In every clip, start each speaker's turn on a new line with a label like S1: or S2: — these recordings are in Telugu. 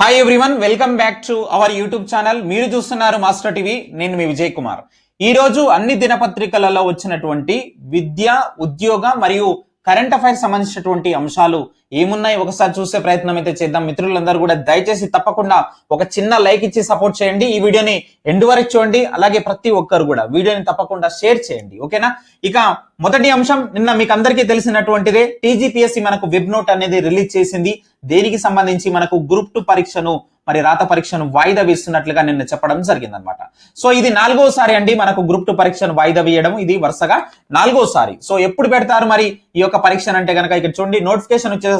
S1: Hi everyone welcome back to our YouTube channel మీరు చూస్తున్నారు మాస్టర్ టీవీ నేను మీ విజయ్ కుమార్. ఈ రోజు అన్ని దినపత్రికలలో వచ్చినటువంటి విద్య ఉద్యోగ మరియు కరెంట్ అఫైర్స్ సంబంధించినటువంటి అంశాలు ఏమున్నాయి ఒకసారి చూసే ప్రయత్నం అయితే చేద్దాం. మిత్రులందరూ కూడా దయచేసి తప్పకుండా ఒక చిన్న లైక్ ఇచ్చి సపోర్ట్ చేయండి. ఈ వీడియోని ఎండు వరకు చూడండి. అలాగే ప్రతి ఒక్కరు కూడా వీడియోని తప్పకుండా షేర్ చేయండి. ఓకేనా? ఇక మొదటి అంశం నిన్న మీకు అందరికీ తెలిసినటువంటిదే టీజీపీఎస్సీ మనకు వెబ్ నోట్ అనేది రిలీజ్ చేసింది. దేనికి సంబంధించి మనకు గ్రూప్ టూ పరీక్షను మరి రాత పరీక్షను వాయిదా వేస్తున్నట్లుగా నిన్న చెప్పడం జరిగిందనమాట సో ఇది నాలుగోసారి అండి మనకు గ్రూప్ టూ పరీక్షను వాయిదా వేయడం ఇది వరుసగా నాలుగోసారి. సో ఎప్పుడు పెడతారు మరి ఈ యొక్క పరీక్షను అంటే కనుక ఇక్కడ చూడండి నోటిఫికేషన్ వచ్చే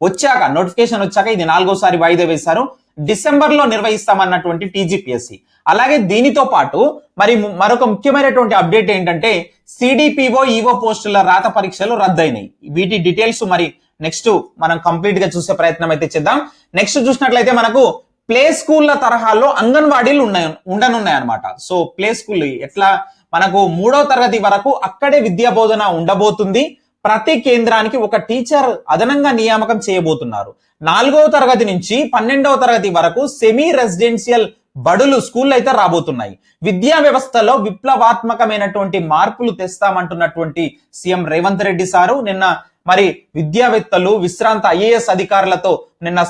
S1: వచ్చాక నోటిఫికేషన్ వచ్చాక ఇది నాలుగోసారి వాయిదా వేశారు. డిసెంబర్లో నిర్వహిస్తామన్నటువంటి టీజీపీఎస్సీ. అలాగే దీనితో పాటు మరి మరొక ముఖ్యమైనటువంటి అప్డేట్ ఏంటంటే సిడిపిఓ ఈవో పోస్టుల రాత పరీక్షలు రద్దయినాయి. వీటి డీటెయిల్స్ మరి నెక్స్ట్ మనం కంప్లీట్గా చూసే ప్రయత్నం అయితే చేద్దాం. నెక్స్ట్ చూసినట్లయితే మనకు ప్లే స్కూళ్ళ తరహాలో అంగన్వాడీలు ఉన్నాయి ఉండనున్నాయి అనమాట సో ప్లే స్కూల్ ఎట్లా? మనకు మూడో తరగతి వరకు అక్కడే విద్యా బోధన ఉండబోతుంది. ప్రతి కేంద్రానికి ఒక టీచర్ అదనంగా నియామకం చేయబోతున్నారు. నాలుగవ తరగతి నుంచి పన్నెండవ తరగతి వరకు సెమీ రెసిడెన్షియల్ బడులు స్కూల్ అయితే రాబోతున్నాయి. విద్యా వ్యవస్థలో విప్లవాత్మకమైనటువంటి మార్పులు తెస్తామంటున్నటువంటి సీఎం రేవంత్ రెడ్డి సారు నిన్న మరి విద్యావేత్తలు విశ్రాంత ఐఏఎస్ అధికారులతో నిన్న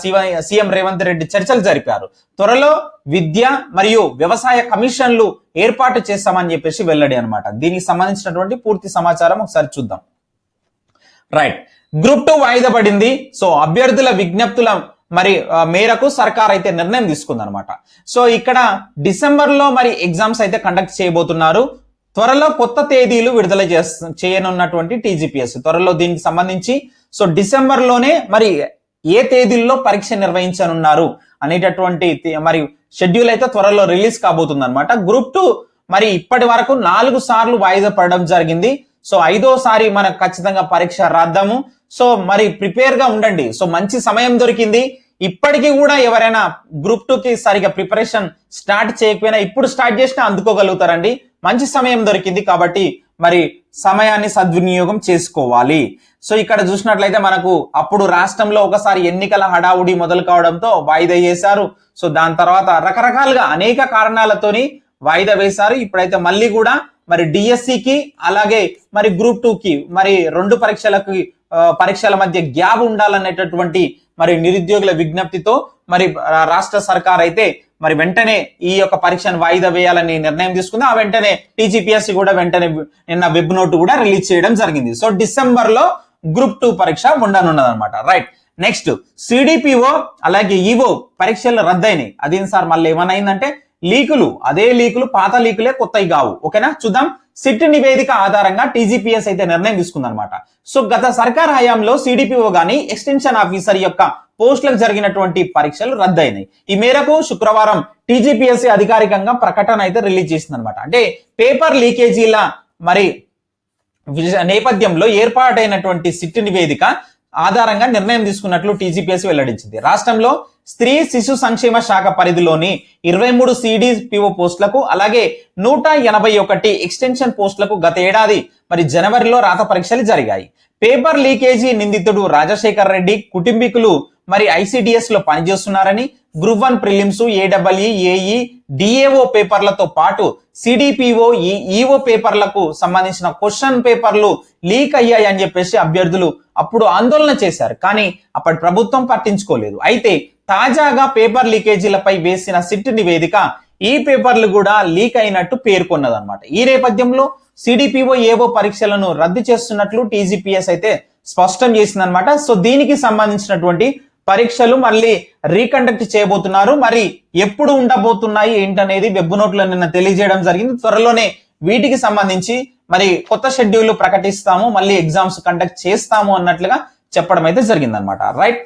S1: సీఎం రేవంత్ రెడ్డి చర్చలు జరిపారు. త్వరలో విద్య మరియు వ్యవసాయ కమిషన్లు ఏర్పాటు చేస్తామని చెప్పేసి వెల్లడి అనమాట దీనికి సంబంధించినటువంటి పూర్తి సమాచారం ఒకసారి చూద్దాం. రైట్. గ్రూప్ టూ వాయిదా పడింది. సో అభ్యర్థుల విజ్ఞప్తుల మరి మేరకు సర్కార్ అయితే నిర్ణయం తీసుకుందనమాట సో ఇక్కడ డిసెంబర్లో మరి ఎగ్జామ్స్ అయితే కండక్ట్ చేయబోతున్నారు. త్వరలో కొత్త తేదీలు విడుదల చేస్త చేయనున్నటువంటి టీజీపీఎస్. త్వరలో దీనికి సంబంధించి సో డిసెంబర్లోనే మరి ఏ తేదీల్లో పరీక్ష నిర్వహించనున్నారు అనేటటువంటి మరి షెడ్యూల్ అయితే త్వరలో రిలీజ్ కాబోతుంది అనమాట గ్రూప్ టూ మరి ఇప్పటి వరకు నాలుగు సార్లు వాయిదా పడడం జరిగింది. సో ఐదోసారి మనం ఖచ్చితంగా పరీక్ష రాద్దాము. సో మరి ప్రిపేర్గా ఉండండి. సో మంచి సమయం దొరికింది. ఇప్పటికీ కూడా ఎవరైనా గ్రూప్ టూ కి సరిగా ప్రిపరేషన్ స్టార్ట్ చేయకపోయినా ఇప్పుడు స్టార్ట్ చేసినా అందుకోగలుగుతారండి. మంచి సమయం దొరికింది కాబట్టి మరి సమయాన్ని సద్వినియోగం చేసుకోవాలి. సో ఇక్కడ చూసినట్లయితే మనకు అప్పుడు రాష్ట్రంలో ఒకసారి ఎన్నికల హడావుడి మొదలు కావడంతో వాయిదా వేశారు. సో దాని తర్వాత రకరకాలుగా అనేక కారణాలతోని వాయిదా వేశారు. ఇప్పుడైతే మళ్ళీ కూడా మరి డిఎస్సికి అలాగే మరి గ్రూప్ టూకి మరి రెండు పరీక్షలకు పరీక్షల మధ్య గ్యాప్ ఉండాలనేటటువంటి మరి నిరుద్యోగుల విజ్ఞప్తితో మరి రాష్ట్ర సర్కార్ అయితే మరి వెంటనే ఈ యొక్క పరీక్షను వాయిదా వేయాలని నిర్ణయం తీసుకుంది. ఆ వెంటనే టీజీపీఎస్సీ కూడా వెంటనే నిన్న వెబ్ నోట్ కూడా రిలీజ్ చేయడం జరిగింది. సో డిసెంబర్లో గ్రూప్ టూ పరీక్ష ఉండనున్నది అనమాట రైట్. నెక్స్ట్ సిడిపిఓ అలాగే ఈవో పరీక్షలు రద్దయినాయి. అదేం సార్ మళ్ళీ ఏమన్నైందంటే లీకులు అదే లీకులు పాత లీకులే కొత్తవి కావు. ఓకేనా? చూద్దాం. సిట్ నివేదిక ఆధారంగా టీజీపీఎస్ అయితే నిర్ణయం తీసుకుందనమాట సో గత సర్కార్ హయాంలో సిడిపిఓ గాని ఎక్స్టెన్షన్ ఆఫీసర్ యొక్క పోస్టులకు జరిగినటువంటి పరీక్షలు రద్దయినాయి. ఈ మేరకు శుక్రవారం టీజీపీఎస్సీ అధికారికంగా ప్రకటన అయితే రిలీజ్ చేసింది అనమాట అంటే పేపర్ లీకేజీల మరి నేపథ్యంలో ఏర్పాటైనటువంటి సిట్ నివేదిక ఆధారంగా నిర్ణయం తీసుకున్నట్లు టీజీపీఎస్సీ వెల్లడించింది. రాష్ట్రంలో స్త్రీ శిశు సంక్షేమ శాఖ పరిధిలోని ఇరవై మూడు సిడిపిఓ పోస్టులకు అలాగే నూట ఎనభై ఒకటి ఎక్స్టెన్షన్ పోస్టులకు గత ఏడాది మరి జనవరిలో రాత పరీక్షలు జరిగాయి. పేపర్ లీకేజీ నిందితుడు రాజశేఖర్ రెడ్డి కుటుంబీకులు మరి ఐసిడిఎస్లో పనిచేస్తున్నారని group one prelims AW AE DAO పేపర్లతో పాటు సిడిపిఓ ఈఓ పేపర్లకు సంబంధించిన క్వశ్చన్ పేపర్లు లీక్ అయ్యాయి అని చెప్పేసి అభ్యర్థులు అప్పుడు ఆందోళన చేశారు. కానీ అప్పటి ప్రభుత్వం పట్టించుకోలేదు. అయితే తాజాగా పేపర్ లీకేజీలపై వేసిన సిట్ నివేదిక ఈ పేపర్లు కూడా లీక్ అయినట్టు పేర్కొన్నదన్నమాట. ఈ నేపథ్యంలో సిడిపిఓ ఏవో పరీక్షలను రద్దు చేస్తున్నట్లు టీజీపీఎస్ అయితే స్పష్టం చేసిందనమాట సో దీనికి సంబంధించినటువంటి పరీక్షలు మళ్ళీ రీకండక్ట్ చేయబోతున్నారు. మరి ఎప్పుడు ఉండబోతున్నాయి ఏంటనేది వెబ్ నోట్లో నిన్న తెలియజేయడం జరిగింది. త్వరలోనే వీటికి సంబంధించి మరి కొత్త షెడ్యూల్ ప్రకటిస్తాము మళ్ళీ ఎగ్జామ్స్ కండక్ట్ చేస్తాము అన్నట్లుగా చెప్పడం అయితే జరిగిందనమాట రైట్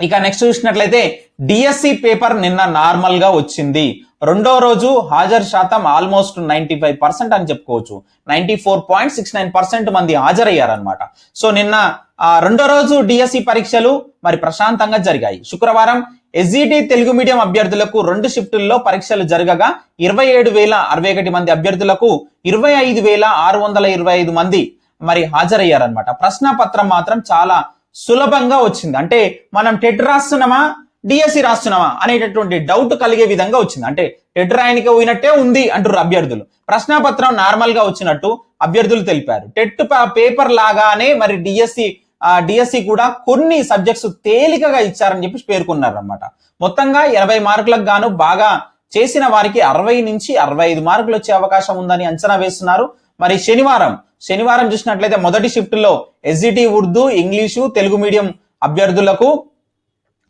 S1: ఇక నెక్స్ట్ చూసినట్లయితే డిఎస్సి పేపర్ నిన్న నార్మల్గా వచ్చింది. రెండో రోజు హాజరు శాతం ఆల్మోస్ట్ నైన్టీ ఫైవ్ పర్సెంట్ అని చెప్పుకోవచ్చు. Ninety four point six nine percent మంది హాజరయ్యారనమాట సో నిన్న రెండో రోజు డిఎస్సి పరీక్షలు మరి ప్రశాంతంగా జరిగాయి. శుక్రవారం ఎస్జిటి తెలుగు మీడియం అభ్యర్థులకు రెండు షిఫ్టుల్లో పరీక్షలు జరగగా ఇరవై ఏడు వేల అరవై ఒకటి మంది అభ్యర్థులకు ఇరవై ఐదు వేల ఆరు వందల ఇరవై ఐదు మంది మరి హాజరయ్యారనమాట ప్రశ్న పత్రం మాత్రం చాలా సులభంగా వచ్చింది. అంటే మనం టెట్ రాస్తున్నామా? డిఎస్సి రాస్తున్నామా? అనేటటువంటి డౌట్ కలిగే విధంగా వచ్చింది. అంటే టెట్ రాయనికి పోయినట్టే ఉంది అంటారు అభ్యర్థులు. ప్రశ్నపత్రం నార్మల్గా వచ్చినట్టు అభ్యర్థులు తెలిపారు. టెట్ పేపర్ లాగానే మరి డిఎస్సి డిఎస్సి కూడా కొన్ని సబ్జెక్ట్స్ తేలికగా ఇచ్చారని చెప్పి పేర్కొన్నారు అనమాట మొత్తంగా ఇరవై మార్కులకు గాను బాగా చేసిన వారికి అరవై నుంచి అరవై ఐదు మార్కులు వచ్చే అవకాశం ఉందని అంచనా వేస్తున్నారు. మరి శనివారం శనివారం చూసినట్లయితే మొదటి షిఫ్ట్లో SGT Urdu English Telugu medium అభ్యర్థులకు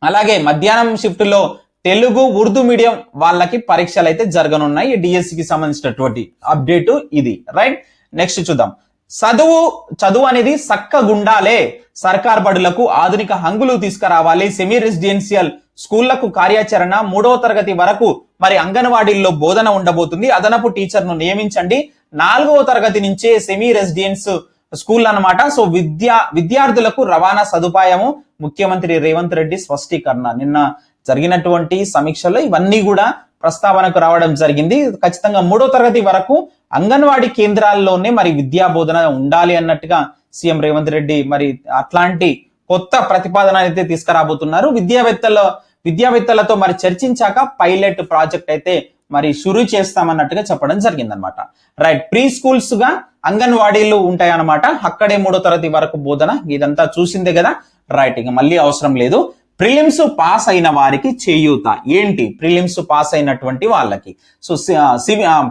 S1: అలాగే మధ్యాహ్నం షిఫ్ట్లో తెలుగు ఉర్దూ మీడియం వాళ్ళకి పరీక్షలు అయితే జరగనున్నాయి డిఎస్సికి సంబంధించినటువంటి అప్డేట్ ఇది. రైట్? నెక్స్ట్ చూద్దాం. చదువు చదువు అనేది సక్కగుండాలే. సర్కార్ బడులకు ఆధునిక హంగులు తీసుకురావాలి. సెమీ రెసిడెన్షియల్ స్కూళ్ళకు కార్యాచరణ మూడవ తరగతి వరకు మరి అంగన్వాడీల్లో బోధన ఉండబోతుంది. అదనపు టీచర్ను నియమించండి. నాలుగవ తరగతి నుంచే సెమీ రెసిడెన్స్ స్కూల్ అన్నమాట సో విద్యా విద్యార్థులకు రవాణా సదుపాయము ముఖ్యమంత్రి రేవంత్ రెడ్డి స్పష్టీకరణ. నిన్న జరిగినటువంటి సమీక్షలో ఇవన్నీ కూడా ప్రస్తావనకు రావడం జరిగింది. ఖచ్చితంగా మూడో తరగతి వరకు అంగన్వాడీ కేంద్రాల్లోనే మరి విద్యా బోధన ఉండాలి అన్నట్టుగా సీఎం రేవంత్ రెడ్డి మరి అట్లాంటి కొత్త ప్రతిపాదన అయితే తీసుకురాబోతున్నారు. విద్యావేత్తల విద్యావేత్తలతో మరి చర్చించాక పైలట్ ప్రాజెక్ట్ అయితే మరి షురు చేస్తామన్నట్టుగా చెప్పడం జరిగిందనమాట రైట్ ప్రీ స్కూల్స్గా అంగన్వాడీలు ఉంటాయన్నమాట. అక్కడే మూడో తరగతి వరకు బోధన ఇదంతా చూసిందే కదా. రైట్ ఇక మళ్ళీ అవసరం లేదు. ప్రిలిమ్స్ పాస్ అయిన వారికి చేయూత. ఏంటి? ప్రిలిమ్స్ పాస్ అయినటువంటి వాళ్ళకి. సో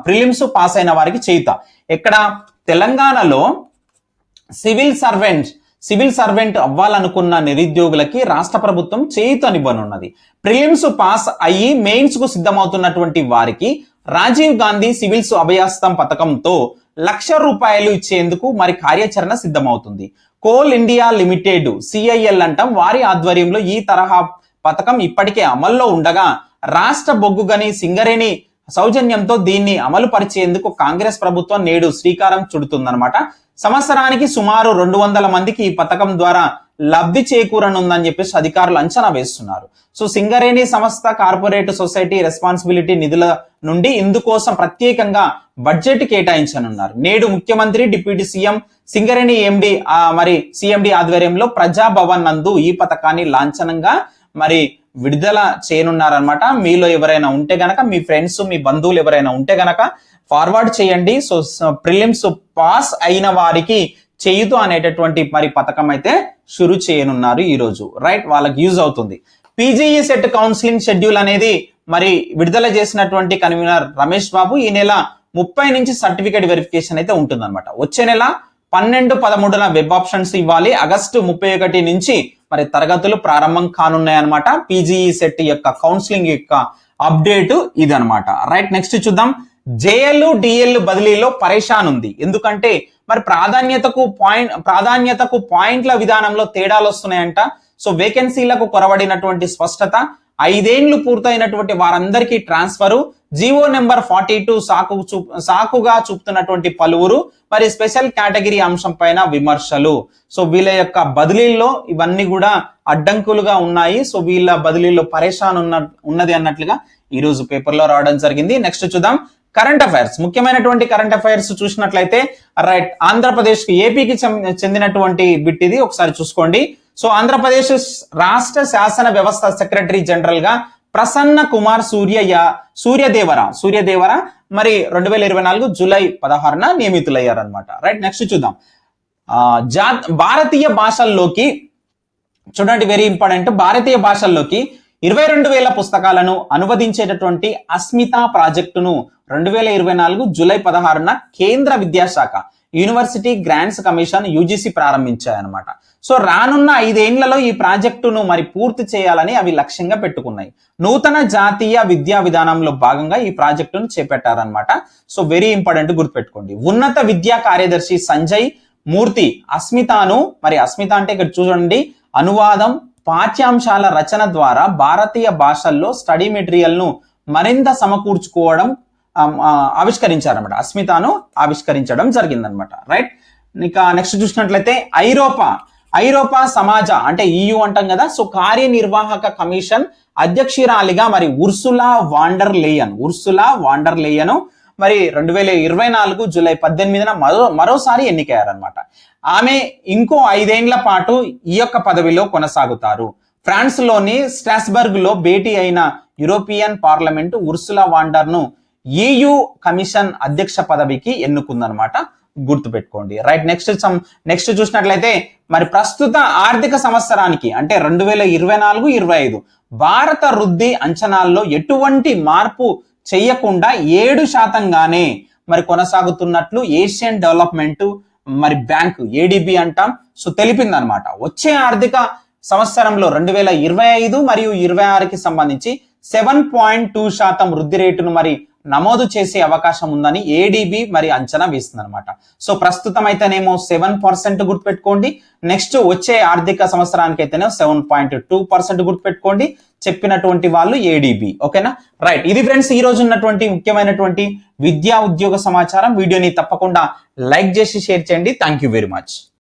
S1: ప్రిలిమ్స్ పాస్ అయిన వారికి చేయూత. ఇక్కడ తెలంగాణలో సివిల్ సర్వెంట్స్ సివిల్ సర్వెంట్ అవ్వాలనుకున్న నిరుద్యోగులకి రాష్ట్ర ప్రభుత్వం చేయుతనివ్వనున్నది. ప్రిలిమ్స్ పాస్ అయ్యి మెయిన్స్కు సిద్ధమవుతున్నటువంటి వారికి రాజీవ్ గాంధీ సివిల్స్ అభయాస్తం పథకంతో లక్ష రూపాయలు ఇచ్చేందుకు మరి కార్యాచరణ సిద్ధమవుతుంది. కోల్ ఇండియా లిమిటెడ్ సిఐఎల్ అంటాం వారి ఆధ్వర్యంలో ఈ తరహా పథకం ఇప్పటికే అమల్లో ఉండగా రాష్ట్ర బొగ్గుగని సింగరేణి సౌజన్యంతో దీన్ని అమలు పరిచేందుకు కాంగ్రెస్ ప్రభుత్వం నేడు శ్రీకారం చుడుతుందన్నమాట. సంవత్సరానికి సుమారు రెండు వందల మందికి ఈ పథకం ద్వారా లబ్ధి చేకూరనుందని చెప్పేసి అధికారులు అంచనా వేస్తున్నారు. సో సింగరేణి సంస్థ కార్పొరేట్ సొసైటీ రెస్పాన్సిబిలిటీ నిధుల నుండి ఇందుకోసం ప్రత్యేకంగా బడ్జెట్ కేటాయించనున్నారు. నేడు ముఖ్యమంత్రి డిప్యూటీ సీఎం సింగరేణి ఎండి మరి సిఎండి ఆధ్వర్యంలో ప్రజాభవన్ నందు ఈ పథకాన్ని లాంఛనంగా మరి విడుదల చేయనున్నారనమాట మీలో ఎవరైనా ఉంటే గనక మీ ఫ్రెండ్స్ మీ బంధువులు ఎవరైనా ఉంటే గనక ఫార్వర్డ్ చేయండి. సో ప్రిలిమ్స్ పాస్ అయిన వారికి చేయుతూ అనేటటువంటి మరి పథకం అయితే షురు చేయనున్నారు ఈరోజు. రైట్ వాళ్ళకి యూజ్ అవుతుంది. పీజీఈ సెట్ కౌన్సిలింగ్ షెడ్యూల్ అనేది మరి విడుదల చేసినటువంటి కన్వీనర్ రమేష్ బాబు ఈ నెల ముప్పై నుంచి సర్టిఫికేట్ వెరిఫికేషన్ అయితే ఉంటుందన్నమాట. వచ్చే నెల పన్నెండు పదమూడున వెబ్ ఆప్షన్స్ ఇవ్వాలి. ఆగస్టు ముప్పై ఒకటి నుంచి మరి తరగతులు ప్రారంభం కానున్నాయన్నమాట. పీజీఈ సెట్ యొక్క కౌన్సిలింగ్ యొక్క అప్డేట్ ఇది రైట్ నెక్స్ట్ చూద్దాం. జేఎల్ డిఎల్ బదిలీలో పరేషాన్ ఉంది. ఎందుకంటే మరి ప్రాధాన్యతకు పాయింట్ ప్రాధాన్యతకు పాయింట్ల విధానంలో తేడాలు వస్తున్నాయంట. సో వేకెన్సీలకు కొరబడినటువంటి స్పష్టత ఐదేండ్లు పూర్తయినటువంటి వారందరికీ transfer. GO number forty two సాకు చూ సాకుగా చూపుతున్నటువంటి పలువురు మరి స్పెషల్ కేటగిరీ అంశం పైన విమర్శలు. సో వీళ్ళ యొక్క బదిలీల్లో ఇవన్నీ కూడా అడ్డంకులుగా ఉన్నాయి. సో వీళ్ళ బదిలీలో పరేషాన్ ఉన్న ఉన్నది అన్నట్లుగా ఈ రోజు పేపర్లో రావడం జరిగింది. నెక్స్ట్ చూద్దాం. Current affairs. ముఖ్యమైనటువంటి కరెంట్ అఫైర్స్ చూసినట్లయితే రైట్ ఆంధ్రప్రదేశ్కి ఏపీకి చెందినటువంటి బిట్ ఇది. ఒకసారి చూసుకోండి. సో ఆంధ్రప్రదేశ్ రాష్ట్ర శాసన వ్యవస్థ సెక్రటరీ జనరల్గా ప్రసన్న కుమార్ సూర్య సూర్యదేవర సూర్యదేవర మరి రెండు వేల ఇరవై నాలుగు జూలై పదహారున నియమితులయ్యారనమాట రైట్ నెక్స్ట్ చూద్దాం. జా భారతీయ భాషల్లోకి చూడండి వెరీ ఇంపార్టెంట్. భారతీయ భాషల్లోకి ఇరవై రెండు వేల పుస్తకాలను అనువదించేటటువంటి అస్మిత ప్రాజెక్టును రెండు వేల ఇరవై నాలుగు జూలై పదహారున కేంద్ర విద్యాశాఖ యూనివర్సిటీ గ్రాంట్స్ కమిషన్ యూజీసీ ప్రారంభించాయన్నమాట. సో రానున్న ఐదేళ్ళలో ఈ ప్రాజెక్టును మరి పూర్తి చేయాలని అవి లక్ష్యంగా పెట్టుకున్నాయి. నూతన జాతీయ విద్యా విధానంలో భాగంగా ఈ ప్రాజెక్టును చేపట్టారనమాట సో వెరీ ఇంపార్టెంట్ గుర్తుపెట్టుకోండి. ఉన్నత విద్యా కార్యదర్శి సంజయ్ మూర్తి అస్మితాను మరి అస్మిత అంటే ఇక్కడ చూడండి అనువాదం పాఠ్యాంశాల రచన ద్వారా భారతీయ భాషల్లో స్టడీ మెటీరియల్ను మరింత సమకూర్చుకోవడం ఆవిష్కరించారనమాట అస్మితాను ఆవిష్కరించడం జరిగిందనమాట రైట్ ఇక నెక్స్ట్ చూసినట్లయితే ఐరోపా. ఐరోపా సమాజ అంటే ఈయు అంటాం కదా. సో కార్యనిర్వాహక కమిషన్ అధ్యక్షురాలిగా మరి Ursula von der Leyen Ursula von der Leyen మరి రెండు వేల ఇరవై నాలుగు జూలై పద్దెనిమిదిన మరో మరోసారి ఎన్నికయ్యారనమాట ఆమె ఇంకో ఐదేండ్ల పాటు ఈ యొక్క పదవిలో కొనసాగుతారు. ఫ్రాన్స్లోని స్ట్రాస్బర్గ్లో భేటీ అయిన యూరోపియన్ పార్లమెంటు ఉర్సులా వాండర్ను ఈయు కమిషన్ అధ్యక్ష పదవికి ఎన్నుకుందనమాట గుర్తుపెట్టుకోండి. రైట్ నెక్స్ట్ నెక్స్ట్ చూసినట్లయితే మరి ప్రస్తుత ఆర్థిక సంవత్సరానికి అంటే రెండు వేల ఇరవై నాలుగు ఇరవై ఐదు భారత వృద్ధి అంచనాల్లో ఎటువంటి మార్పు చేయకుండా ఏడు శాతంగానే మరి కొనసాగుతున్నట్లు ఏషియన్ డెవలప్మెంట్ మరి బ్యాంకు ఏడిబి అంటాం. సో తెలిపింది అనమాట వచ్చే ఆర్థిక సంవత్సరంలో రెండు వేల ఇరవై ఐదు మరియు ఇరవై ఆరుకి సంబంధించి సెవెన్ పాయింట్ టూ శాతం వృద్ధి రేటును మరి నమోదు చేసే అవకాశం ఉందని ఏడీబీ మరి అంచనా వేస్తుంది అనమాట సో ప్రస్తుతం అయితేనేమో సెవెన్ పర్సెంట్ గుర్తుపెట్టుకోండి. నెక్స్ట్ వచ్చే ఆర్థిక సంవత్సరానికి అయితేనే సెవెన్ పాయింట్ టూ పర్సెంట్ గుర్తుపెట్టుకోండి. చెప్పినటువంటి వాళ్ళు ఏడిబి ఓకేనా? రైట్ ఇది ఫ్రెండ్స్ ఈ రోజు ఉన్నటువంటి ముఖ్యమైనటువంటి విద్యా ఉద్యోగ సమాచారం. వీడియోని తప్పకుండా లైక్ చేసి షేర్ చేయండి. Thank you very much